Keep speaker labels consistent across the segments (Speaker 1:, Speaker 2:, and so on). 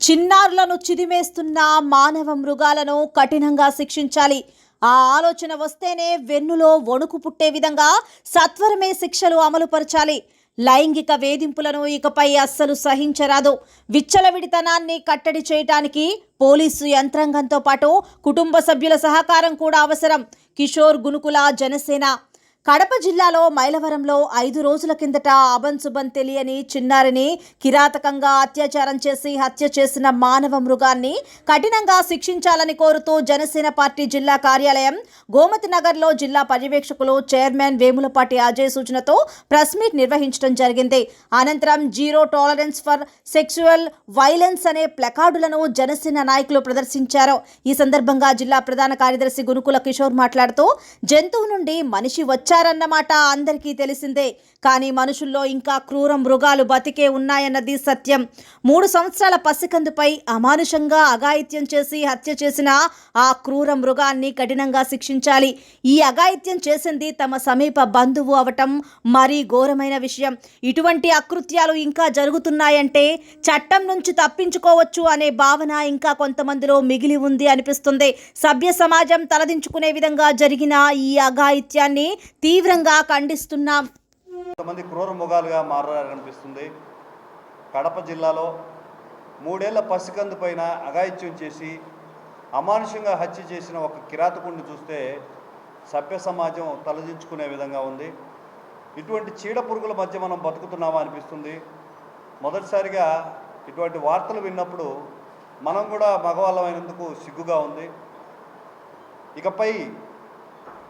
Speaker 1: చిన్నారులను చిదిమేస్తున్న మానవ మృగాలను కఠినంగా శిక్షించాలి. ఆ ఆలోచన వస్తేనే వెన్నులో వణుకు పుట్టే విధంగా సత్వరమే శిక్షలు అమలుపరచాలి. లైంగిక వేధింపులను ఇకపై అస్సలు సహించరాదు. విచ్చలవిడితనాన్ని కట్టడి చేయటానికి పోలీసు యంత్రాంగంతో పాటు కుటుంబ సభ్యుల సహకారం కూడా అవసరం. కిషోర్ గునుకుల జనసేన కడప జిల్లాలో మైలవరంలో ఐదు రోజుల కిందట అబన్సుబన్ తెలియని చిన్నారిని కిరాతకంగా అత్యాచారం చేసి హత్య చేసిన మానవ మృగాన్ని కఠినంగా శిక్షించాలని కోరుతూ జనసేన పార్టీ జిల్లా కార్యాలయం గోమతి నగర్లో జిల్లా పర్యవేక్షకులు చైర్మన్ వేములపాటి అజయ్ సూచనతో ప్రెస్ మీట్ నిర్వహించడం జరిగింది. అనంతరం zero tolerance for sexual violence అనే ప్లకార్డులను జనసేన నాయకులు ప్రదర్శించారు. ఈ సందర్భంగా జిల్లా ప్రధాన కార్యదర్శి గురుకుల కిషోర్ మాట్లాడుతూ జంతువు నుండి మనిషి వచ్చి వచ్చారన్నమాట. అందరికీ తెలిసిందే. కానీ మనుషుల్లో ఇంకా క్రూర మృగాలు బతికే ఉన్నాయన్నది సత్యం. మూడు సంవత్సరాల పసికందుపై అమానుషంగా అఘాయిత్యం చేసి హత్య చేసిన ఆ క్రూర మృగాన్ని కఠినంగా శిక్షించాలి. ఈ అఘాయిత్యం చేసింది తమ సమీప బంధువు అవటం మరీ ఘోరమైన విషయం. ఇటువంటి అకృత్యాలు ఇంకా జరుగుతున్నాయంటే చట్టం నుంచి తప్పించుకోవచ్చు అనే భావన ఇంకా కొంతమందిలో మిగిలి ఉంది అనిపిస్తుంది. సభ్య సమాజం తలదించుకునే విధంగా జరిగిన ఈ అఘాయిత్యాన్ని తీవ్రంగా ఖండిస్తున్నాం.
Speaker 2: కొంతమంది క్రూర మృగాలుగా మారారనిపిస్తుంది కడప జిల్లాలో మూడేళ్ళ పసికందు పైన అఘాయిత్యం చేసి అమానుషంగా హత్య చేసిన ఒక కిరాతకుడిని చూస్తే సభ్య సమాజం తలదించుకునే విధంగా ఉంది. ఇటువంటి చీడ పురుగుల మధ్య మనం బతుకుతున్నామా అనిపిస్తుంది. మొదటిసారిగా ఇటువంటి వార్తలు విన్నప్పుడు మనం కూడా మగవాళ్ళమైనందుకు సిగ్గుగా ఉంది. ఇకపై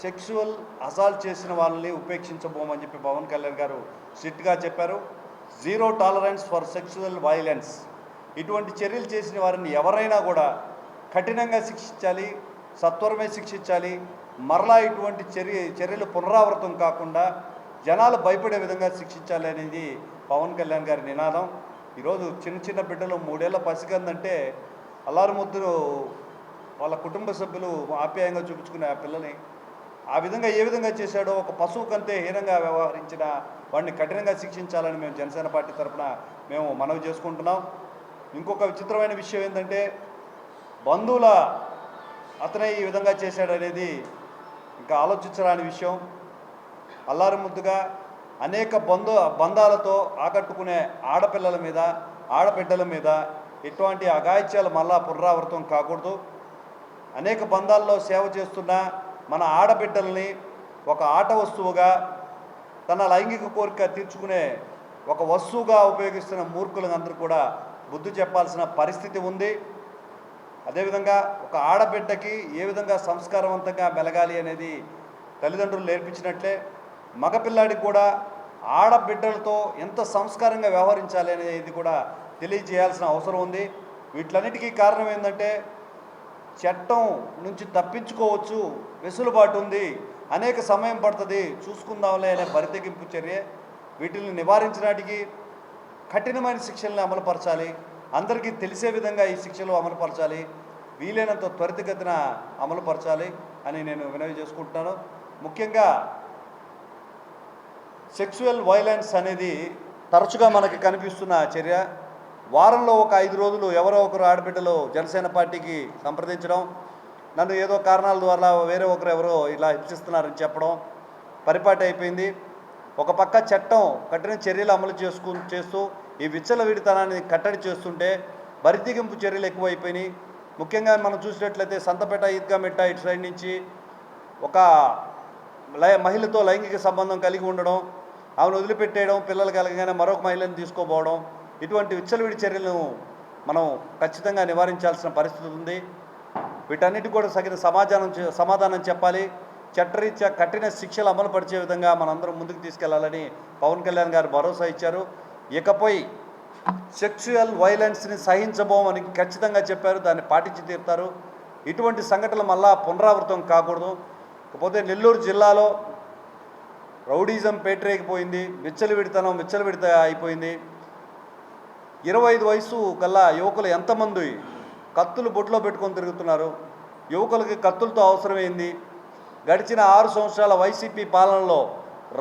Speaker 2: సెక్సువల్ అసాల్ట్ చేసిన వాళ్ళని ఉపేక్షించబోమని చెప్పి పవన్ కళ్యాణ్ గారు స్ట్రిక్ట్గా చెప్పారు. Zero tolerance for sexual violence ఇటువంటి చర్యలు చేసిన వారిని ఎవరైనా కూడా కఠినంగా శిక్షించాలి సత్వరమే శిక్షించాలి. మరలా ఇటువంటి చర్య చర్యలు పునరావృతం కాకుండా జనాలు భయపడే విధంగా శిక్షించాలి అనేది పవన్ కళ్యాణ్ గారి నినాదం. ఈరోజు చిన్న చిన్న బిడ్డలు మూడేళ్ళ పసిగందంటే అల్లారు ముద్దులు వాళ్ళ కుటుంబ సభ్యులు ఆప్యాయంగా చూపించుకునే ఆ పిల్లని ఆ విధంగా ఏ విధంగా చేశాడో ఒక పశువు కంటే హీనంగా వ్యవహరించిన వాడిని కఠినంగా శిక్షించాలని మేము జనసేన పార్టీ తరఫున మేము మనవి చేసుకుంటున్నాం. ఇంకొక విచిత్రమైన విషయం ఏంటంటే బంధువుల అతనే ఈ విధంగా చేశాడనేది ఇంకా ఆలోచించరాని విషయం. అల్లారు ముద్దుగా అనేక బంధు బంధాలతో ఆకట్టుకునే ఆడపిల్లల మీద ఆడబిడ్డల మీద ఇటువంటి అగాయిత్యాలు మళ్ళా పునరావృతం కాకూడదు. అనేక బంధాల్లో సేవ చేస్తున్న మన ఆడబిడ్డల్ని ఒక ఆట వస్తువుగా తన లైంగిక కోరిక తీర్చుకునే ఒక వస్తువుగా ఉపయోగిస్తున్న మూర్ఖులందరూ కూడా బుద్ధి చెప్పాల్సిన పరిస్థితి ఉంది. అదేవిధంగా ఒక ఆడబిడ్డకి ఏ విధంగా సంస్కారవంతంగా మెలగాలి అనేది తల్లిదండ్రులు నేర్పించినట్లే మగపిల్లాడికి కూడా ఆడబిడ్డలతో ఎంత సంస్కారంగా వ్యవహరించాలి అనేది కూడా తెలియజేయాల్సిన అవసరం ఉంది. వీటన్నిటికీ కారణం ఏంటంటే చట్టం నుంచి తప్పించుకోవచ్చు వెసులుబాటు ఉంది అనేక సమయం పడుతుంది చూసుకుందాంలే అనే బరితెగింపు చర్య వీటిని నివారించడానికి కఠినమైన శిక్షల్ని అమలుపరచాలి. అందరికీ తెలిసే విధంగా ఈ శిక్షలు అమలుపరచాలి. వీలైనంత త్వరితగతిన అమలుపరచాలి అని నేను వినవి చేసుకుంటున్నాను. ముఖ్యంగా సెక్సువల్ వైలెన్స్ అనేది తరచుగా మనకి కనిపిస్తున్న చర్య. వారంలో ఒక ఐదు రోజులు ఎవరో ఒకరు ఆడబిడ్డలు జనసేన పార్టీకి సంప్రదించడం నన్ను ఏదో కారణాల ద్వారా వేరే ఒకరు ఎవరో ఇలా హింసిస్తున్నారని చెప్పడం పరిపాటి అయిపోయింది. ఒక పక్క చట్టం కఠిన చర్యలు అమలు చేసుకు చేస్తూ ఈ విచ్చలవిడితనాన్ని కట్టడి చేస్తుంటే బరిదిగింపు చర్యలు ఎక్కువైపోయినాయి. ముఖ్యంగా మనం చూసినట్లయితే సంతపేట ఈద్గా మెట్ట ఇటు సైడ్ నుంచి ఒక లై మహిళతో లైంగిక సంబంధం కలిగి ఉండడం ఆమెను వదిలిపెట్టేయడం పిల్లలు కలగగానే మరొక మహిళను తీసుకోపోవడం ఇటువంటి విచ్చలవిడి చర్యలను మనం ఖచ్చితంగా నివారించాల్సిన పరిస్థితి ఉంది. వీటన్నిటి కూడా తగిన సమాధానం చే- సమాధానం చెప్పాలి. చట్టరీత్యా కఠిన శిక్షలు అమలు పరిచే విధంగా మనందరం ముందుకు తీసుకెళ్ళాలని పవన్ కళ్యాణ్ గారు భరోసా ఇచ్చారు. ఇకపై సెక్చువల్ వైలెన్స్ని సహించబోమని ఖచ్చితంగా చెప్పారు. దాన్ని పాటించి తీరుతారు. ఇటువంటి సంఘటనలు మళ్ళా పునరావృతం కాకూడదు. ఇకపోతే నెల్లూరు జిల్లాలో రౌడీజం పేటరేకిపోయింది విచ్చలు విడితనం విచ్చలు విడత అయిపోయింది. ఇరవై ఐదు వయసు కల్లా యువకులు ఎంతమంది కత్తులు బొట్లో పెట్టుకొని తిరుగుతున్నారు? యువకులకి కత్తులతో అవసరమైంది? గడిచిన ఆరు సంవత్సరాల వైసీపీ పాలనలో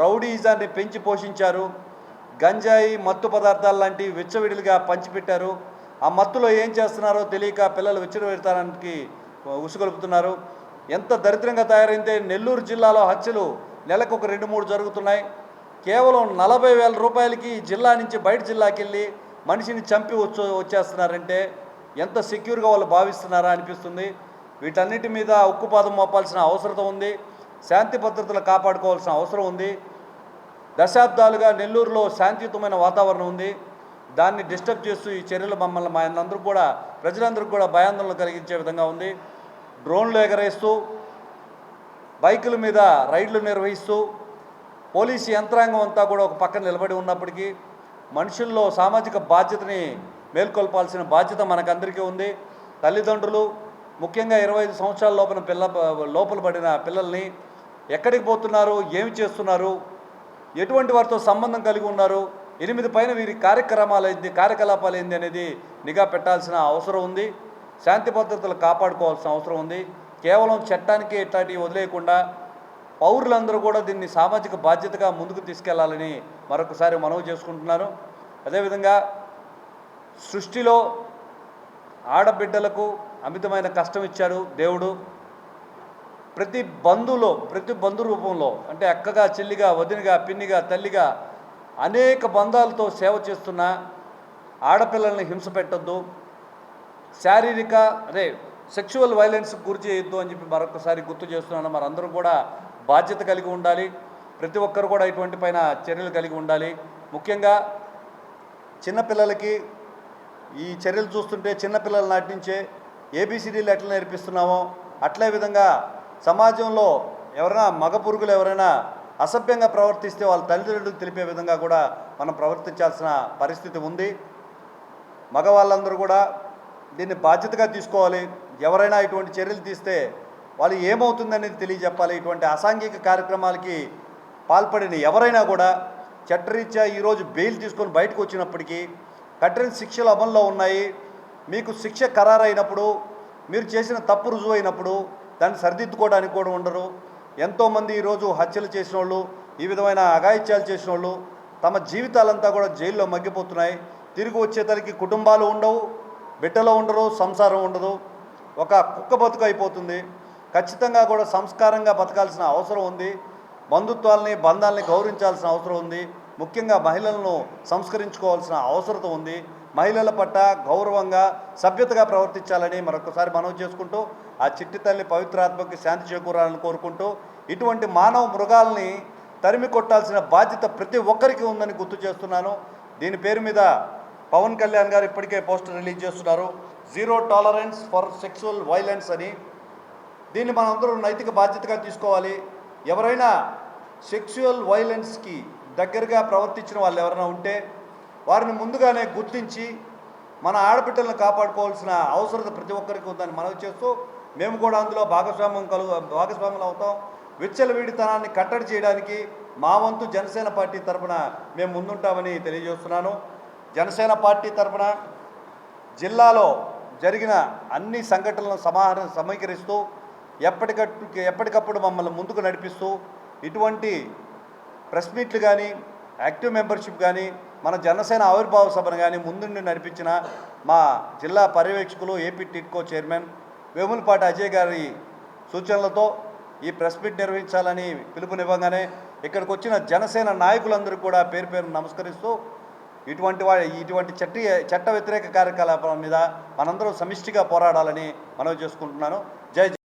Speaker 2: రౌడీజాన్ని పెంచి పోషించారు. గంజాయి మత్తు పదార్థాలు లాంటివి విచ్చవిడిలుగా పంచిపెట్టారు. ఆ మత్తులో ఏం చేస్తున్నారో తెలియక పిల్లలు విచ్చలవిడతానికి ఉసుగొలుపుతున్నారు. ఎంత దరిద్రంగా తయారైందే నెల్లూరు జిల్లాలో హత్యలు నెలకు ఒక రెండు మూడు జరుగుతున్నాయి. కేవలం నలభై వేల రూపాయలకి జిల్లా నుంచి బయట జిల్లాకి వెళ్ళి మనిషిని చంపి వచ్చే వచ్చేస్తున్నారంటే ఎంత సెక్యూర్గా వాళ్ళు భావిస్తున్నారా అనిపిస్తుంది. వీటన్నిటి మీద ఉక్కుపాదం మోపాల్సిన అవసరం ఉంది. శాంతి భద్రతలు కాపాడుకోవాల్సిన అవసరం ఉంది. దశాబ్దాలుగా నెల్లూరులో శాంతియుతమైన వాతావరణం ఉంది. దాన్ని డిస్టర్బ్ చేస్తూ ఈ చర్యలు మమ్మల్ని మా అందరూ కూడా ప్రజలందరికీ కూడా భయాందోళన కలిగించే విధంగా ఉంది. డ్రోన్లు ఎగరేస్తూ బైకుల మీద రైడ్లు నిర్వహిస్తూ పోలీసు యంత్రాంగం అంతా కూడా ఒక పక్కన నిలబడి ఉన్నప్పటికీ మనుషుల్లో సామాజిక బాధ్యతని మేల్కొల్పాల్సిన బాధ్యత మనకందరికీ ఉంది. తల్లిదండ్రులు ముఖ్యంగా ఇరవై ఐదు సంవత్సరాల లోపల పిల్ల లోపల పడిన పిల్లల్ని ఎక్కడికి పోతున్నారు ఏమి చేస్తున్నారు ఎటువంటి వారితో సంబంధం కలిగి ఉన్నారు ఎనిమిది పైన వీరి కార్యక్రమాలు ఏంది కార్యకలాపాలు ఏంది అనేది నిఘా పెట్టాల్సిన అవసరం ఉంది. శాంతి భద్రతలు కాపాడుకోవాల్సిన అవసరం ఉంది. కేవలం చట్టానికి ఇట్లాంటివి వదిలేయకుండా పౌరులందరూ కూడా దీన్ని సామాజిక బాధ్యతగా ముందుకు తీసుకెళ్ళాలని మరొకసారి మనవి చేసుకుంటున్నాను. అదేవిధంగా సృష్టిలో ఆడబిడ్డలకు అమితమైన కష్టం ఇచ్చాడు దేవుడు. ప్రతి బంధువులో ప్రతి బంధు రూపంలో అంటే అక్కగా చెల్లిగా వదినగా పిన్నిగా తల్లిగా అనేక బంధాలతో సేవ చేస్తున్న ఆడపిల్లల్ని హింస పెట్టొద్దు. శారీరక అదే సెక్షువల్ వైలెన్స్ గురి చేయొద్దు అని చెప్పి మరొకసారి గుర్తు చేస్తున్నాను. మనందరం కూడా బాధ్యత కలిగి ఉండాలి. ప్రతి ఒక్కరు కూడా ఇటువంటి పైన చర్యలు కలిగి ఉండాలి. ముఖ్యంగా చిన్నపిల్లలకి ఈ చర్యలు చూస్తుంటే చిన్నపిల్లల నాటి నుంచే ఏబిసిడీలు ఎట్లా నేర్పిస్తున్నామో. అట్లే విధంగా సమాజంలో ఎవరైనా మగ పురుగులు ఎవరైనా అసభ్యంగా ప్రవర్తిస్తే వాళ్ళ తల్లిదండ్రులకు తెలిపే విధంగా కూడా మనం ప్రవర్తించాల్సిన పరిస్థితి ఉంది. మగవాళ్ళందరూ కూడా దీన్ని బాధ్యతగా తీసుకోవాలి. ఎవరైనా ఇటువంటి చర్యలు తీస్తే వాళ్ళు ఏమవుతుందనేది తెలియజెప్పాలి. ఇటువంటి అసాంఘిక కార్యక్రమాలకి పాల్పడిన ఎవరైనా కూడా చట్టరీత్యా ఈరోజు బెయిల్ తీసుకొని బయటకు వచ్చినప్పటికీ కఠిన శిక్షలు అమల్లో ఉన్నాయి. మీకు శిక్ష ఖరారైనప్పుడు మీరు చేసిన తప్పు రుజువు అయినప్పుడు దాన్ని సరిదిద్దుకోవడానికి కూడా ఉండరు. ఎంతోమంది ఈరోజు హత్యలు చేసిన వాళ్ళు ఈ విధమైన అఘాయిత్యాలు చేసిన వాళ్ళు తమ జీవితాలంతా కూడా జైల్లో మగ్గిపోతున్నాయి. తిరిగి వచ్చేసరికి కుటుంబాలు ఉండవు బిడ్డలు ఉండరు సంసారం ఉండదు. ఒక కుక్క బతుకు అయిపోతుంది. ఖచ్చితంగా కూడా సంస్కారంగా బతకాల్సిన అవసరం ఉంది. బంధుత్వాల్ని బంధాలని గౌరవించాల్సిన అవసరం ఉంది. ముఖ్యంగా మహిళలను సంస్కరించుకోవాల్సిన అవసరం ఉంది. మహిళల పట్ల గౌరవంగా సభ్యతగా ప్రవర్తించాలని మరొకసారి మనవి చేసుకుంటూ ఆ చిట్టి తల్లి పవిత్రాత్మకి శాంతి చేకూరాలని కోరుకుంటూ ఇటువంటి మానవ మృగాల్ని తరిమి కొట్టాల్సిన బాధ్యత ప్రతి ఒక్కరికి ఉందని గుర్తు చేస్తున్నాను. దీని పేరు మీద పవన్ కళ్యాణ్ గారు ఇప్పటికే పోస్టర్ రిలీజ్ చేస్తున్నారు. Zero tolerance for sexual violence అని దీన్ని మనందరూ నైతిక బాధ్యతగా తీసుకోవాలి. ఎవరైనా సెక్సువల్ వైలెన్స్కి దగ్గరగా ప్రవర్తించిన వాళ్ళు ఎవరైనా ఉంటే వారిని ముందుగానే గుర్తించి మన ఆడబిడ్డలను కాపాడుకోవాల్సిన అవసరత ప్రతి ఒక్కరికి ఉందని మనవి చేస్తూ మేము కూడా అందులో భాగస్వామ్యం కలుగు భాగస్వాములు అవుతాం. విచ్చలవిడితనాన్ని కట్టడి చేయడానికి మా వంతు జనసేన పార్టీ తరఫున మేము ముందుంటామని తెలియజేస్తున్నాను. జనసేన పార్టీ తరపున జిల్లాలో జరిగిన అన్ని సంఘటనలను సమాహారం సమీకరిస్తూ ఎప్పటికట్టు ఎప్పటికప్పుడు మమ్మల్ని ముందుకు నడిపిస్తూ ఇటువంటి ప్రెస్ మీట్లు కానీ యాక్టివ్ మెంబర్షిప్ కానీ మన జనసేన ఆవిర్భావ సభను కానీ ముందుండి నడిపించిన మా జిల్లా పర్యవేక్షకులు AP TIDCO chairman Vemulapati Ajay గారి సూచనలతో ఈ ప్రెస్ మీట్ నిర్వహించాలని పిలుపునివ్వగానే ఇక్కడికి వచ్చిన జనసేన నాయకులందరూ కూడా పేరు పేరు నమస్కరిస్తూ ఇటువంటి వా ఇటువంటి చట్ట చట్ట వ్యతిరేక కార్యకలాపాల మీద మనందరం సమిష్టిగా పోరాడాలని మనవి చేసుకుంటున్నాను.